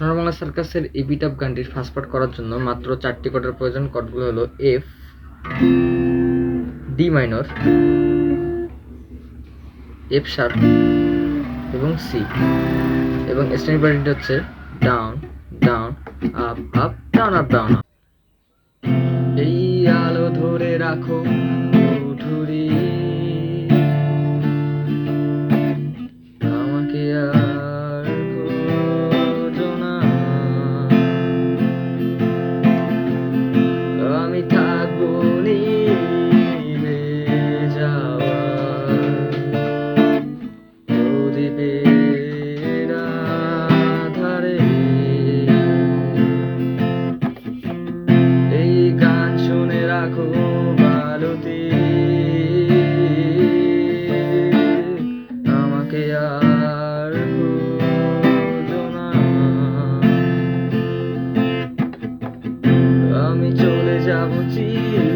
সোনার বাংলা সার্কাসের beat up গানটির ফার্স্ট পার্ট করার জন্য মাত্র চারটি কর্ডের প্রয়োজন কর্ডগুলো হলো F D minor F sharp এবং সি এবং স্ট্যান্ডিং প্যাটার্নটি হচ্ছে down down up up down up down এই আলো ধরে রাখো কুঠুরি শুনে রাখো আমাকে আর না। আমি চলে যাব চির